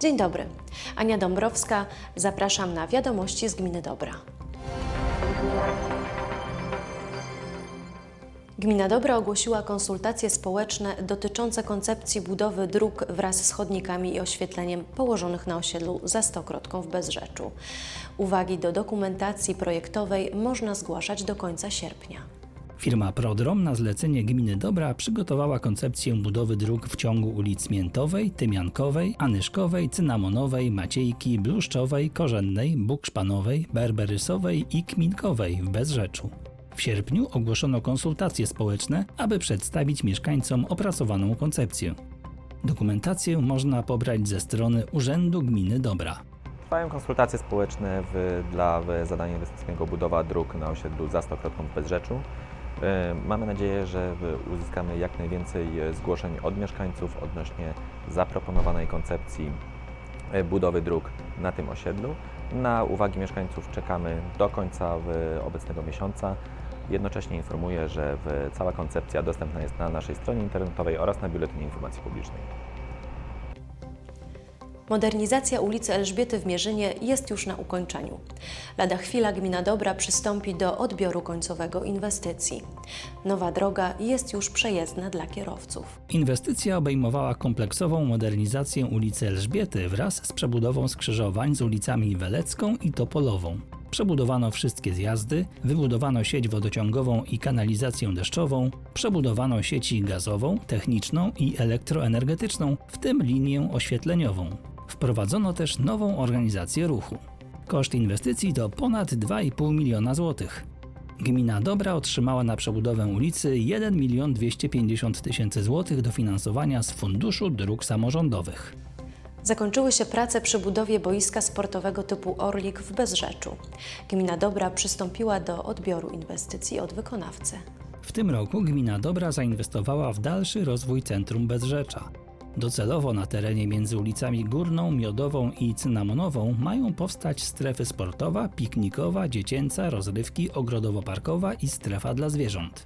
Dzień dobry. Ania Dąbrowska, zapraszam na wiadomości z Gminy Dobra. Gmina Dobra ogłosiła konsultacje społeczne dotyczące koncepcji budowy dróg wraz z chodnikami i oświetleniem położonych na osiedlu za Stokrotką w Bezrzeczu. Uwagi do dokumentacji projektowej można zgłaszać do końca sierpnia. Firma Prodrom na zlecenie gminy Dobra przygotowała koncepcję budowy dróg w ciągu ulic Miętowej, Tymiankowej, Anyszkowej, Cynamonowej, Maciejki, Bluszczowej, Korzennej, Bukszpanowej, Berberysowej i Kminkowej w Bezrzeczu. W sierpniu ogłoszono konsultacje społeczne, aby przedstawić mieszkańcom opracowaną koncepcję. Dokumentację można pobrać ze strony Urzędu Gminy Dobra. Trwają konsultacje społeczne w, dla w zadania inwestycyjnego budowa dróg na osiedlu za Stokrotką w Bezrzeczu. E, Mamy nadzieję, że uzyskamy jak najwięcej e, zgłoszeń od mieszkańców odnośnie zaproponowanej koncepcji e, budowy dróg na tym osiedlu. Na uwagi mieszkańców czekamy do końca obecnego miesiąca. Jednocześnie informuję, że cała koncepcja dostępna jest na naszej stronie internetowej oraz na Biuletynie Informacji Publicznej. Modernizacja ulicy Elżbiety w Mierzynie jest już na ukończeniu. Lada chwila gmina Dobra przystąpi do odbioru końcowego inwestycji. Nowa droga jest już przejezdna dla kierowców. Inwestycja obejmowała kompleksową modernizację ulicy Elżbiety wraz z przebudową skrzyżowań z ulicami Welecką i Topolową. Przebudowano wszystkie zjazdy, wybudowano sieć wodociągową i kanalizację deszczową, przebudowano sieci gazową, techniczną i elektroenergetyczną, w tym linię oświetleniową. Wprowadzono też nową organizację ruchu. Koszt inwestycji to ponad 2,5 miliona złotych. Gmina Dobra otrzymała na przebudowę ulicy 1 milion 250 tysięcy złotych dofinansowania z Funduszu Dróg Samorządowych. Zakończyły się prace przy budowie boiska sportowego typu Orlik w Bezrzeczu. Gmina Dobra przystąpiła do odbioru inwestycji od wykonawcy. W tym roku gmina Dobra zainwestowała w dalszy rozwój centrum Bezrzecza. Docelowo na terenie między ulicami Górną, Miodową i Cynamonową mają powstać strefy sportowa, piknikowa, dziecięca, rozrywki, ogrodowo-parkowa i strefa dla zwierząt.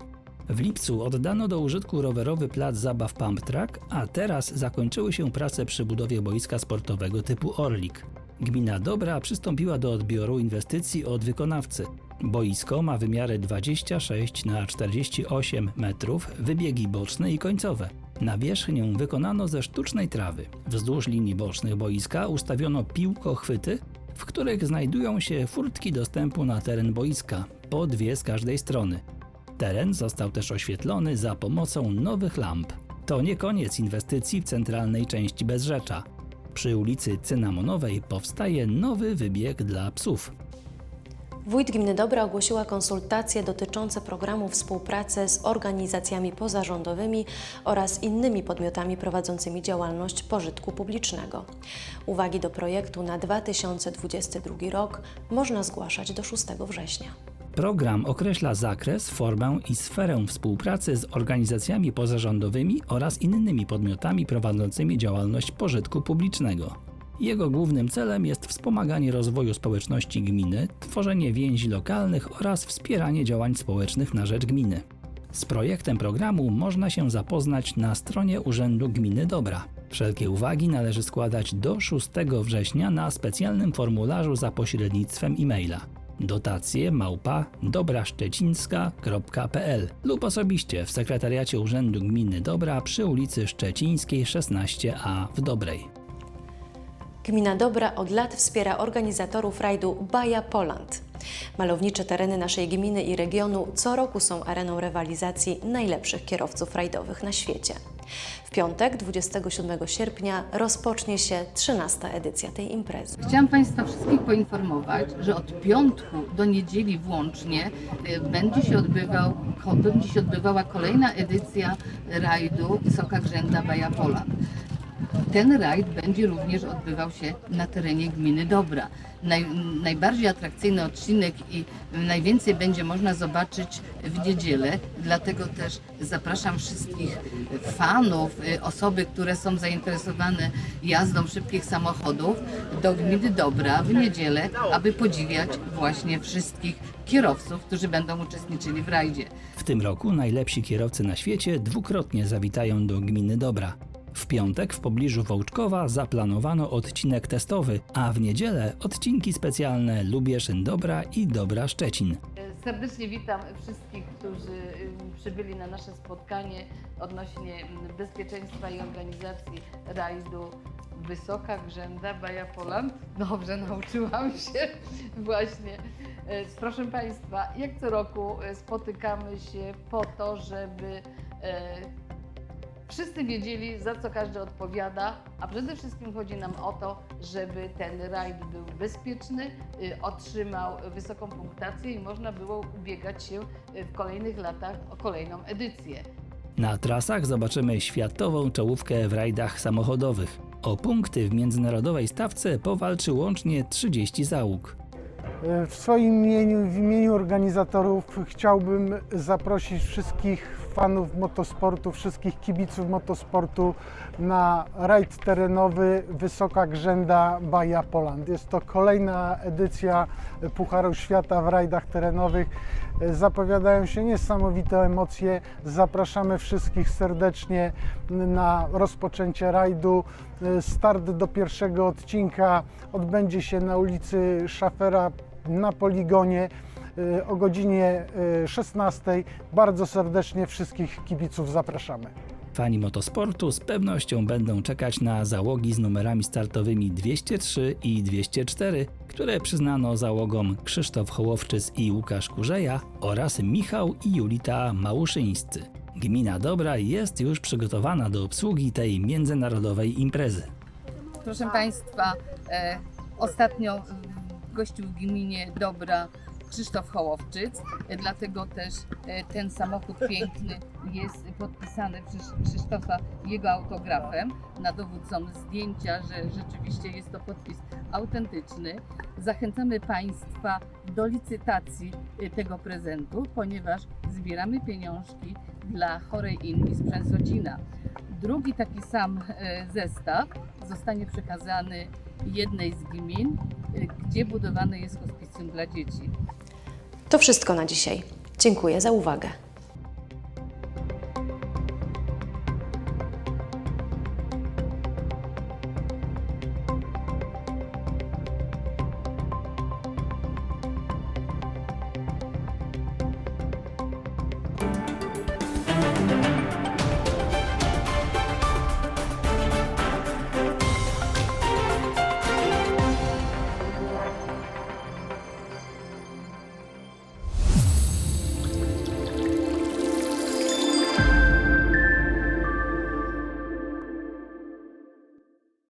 W lipcu oddano do użytku rowerowy plac zabaw Pump Track, a teraz zakończyły się prace przy budowie boiska sportowego typu Orlik. Gmina Dobra przystąpiła do odbioru inwestycji od wykonawcy. Boisko ma wymiary 26 na 48 metrów, wybiegi boczne i końcowe. Nawierzchnię wykonano ze sztucznej trawy. Wzdłuż linii bocznych boiska ustawiono piłkochwyty, w których znajdują się furtki dostępu na teren boiska, po dwie z każdej strony. Teren został też oświetlony za pomocą nowych lamp. To nie koniec inwestycji w centralnej części Bezrzecza. Przy ulicy Cynamonowej powstaje nowy wybieg dla psów. Wójt Gminy Dobra ogłosiła konsultacje dotyczące programu współpracy z organizacjami pozarządowymi oraz innymi podmiotami prowadzącymi działalność pożytku publicznego. Uwagi do projektu na 2022 rok można zgłaszać do 6 września. Program określa zakres, formę i sferę współpracy z organizacjami pozarządowymi oraz innymi podmiotami prowadzącymi działalność pożytku publicznego. Jego głównym celem jest wspomaganie rozwoju społeczności gminy, tworzenie więzi lokalnych oraz wspieranie działań społecznych na rzecz gminy. Z projektem programu można się zapoznać na stronie Urzędu Gminy Dobra. Wszelkie uwagi należy składać do 6 września na specjalnym formularzu za pośrednictwem e-maila dotacje małpa dobraszczecińska.pl lub osobiście w sekretariacie Urzędu Gminy Dobra przy ulicy Szczecińskiej 16a w Dobrej. Gmina Dobra od lat wspiera organizatorów rajdu Baja Poland. Malownicze tereny naszej gminy i regionu co roku są areną rywalizacji najlepszych kierowców rajdowych na świecie. W piątek, 27 sierpnia, rozpocznie się 13. edycja tej imprezy. Chciałam Państwa wszystkich poinformować, że od piątku do niedzieli włącznie y, będzie się, odbywał, będzie się odbywała kolejna edycja rajdu Wysoka Grzęda Baja Poland. Ten rajd będzie również odbywał się na terenie gminy Dobra. Naj, najbardziej atrakcyjny odcinek i najwięcej będzie można zobaczyć w niedzielę, dlatego też zapraszam wszystkich fanów, y, osoby, które są zainteresowane jazdą szybkich samochodów do gminy Dobra w niedzielę, aby podziwiać właśnie wszystkich kierowców, którzy będą uczestniczyli w rajdzie. W tym roku najlepsi kierowcy na świecie dwukrotnie zawitają do gminy Dobra. W piątek w pobliżu Wołczkowa zaplanowano odcinek testowy, a w niedzielę odcinki specjalne Lubieszyn Dobra i Dobra Szczecin. Serdecznie witam wszystkich, którzy ym, przybyli na nasze spotkanie odnośnie ym, bezpieczeństwa i organizacji rajdu Wysoka Grzęda Baja Poland. Dobrze, nauczyłam się właśnie. E, Proszę Państwa, jak co roku e, spotykamy się po to, żeby e, wszyscy wiedzieli, za co każdy odpowiada, a przede wszystkim chodzi nam o to, żeby ten rajd był bezpieczny, y, otrzymał wysoką punktację i można było ubiegać się y, w kolejnych latach o kolejną edycję. Na trasach zobaczymy światową czołówkę w rajdach samochodowych. O punkty w międzynarodowej stawce powalczy łącznie 30 załóg. W swoim imieniu, w imieniu organizatorów chciałbym zaprosić wszystkich fanów motosportu, wszystkich kibiców motosportu na rajd terenowy Wysoka Grzęda Baja Poland. Jest to kolejna edycja Pucharu Świata w rajdach terenowych. Zapowiadają się niesamowite emocje. Zapraszamy wszystkich serdecznie na rozpoczęcie rajdu. Start do pierwszego odcinka odbędzie się na ulicy Szafera na poligonie o godzinie y, 16. Bardzo serdecznie wszystkich kibiców zapraszamy. Fani motosportu z pewnością będą czekać na załogi z numerami startowymi 203 i 204, które przyznano załogom Krzysztof Hołowczyc i Łukasz Kurzeja oraz Michał i Julita Małuszyńscy. Gmina Dobra jest już przygotowana do obsługi tej międzynarodowej imprezy. Proszę Państwa, e, ostatnio gościł w gminie Dobra Krzysztof Hołowczyc, dlatego też e, ten samochód piękny jest podpisany przez Krzysztofa jego autografem. Na dowód są zdjęcia, że rzeczywiście jest to podpis autentyczny. Zachęcamy Państwa do licytacji e, tego prezentu, ponieważ zbieramy pieniążki dla chorej Ingi z Przęsocina. Drugi taki sam e, zestaw zostanie przekazany jednej z gmin, gdzie budowane jest hospicjum dla dzieci. To wszystko na dzisiaj. Dziękuję za uwagę.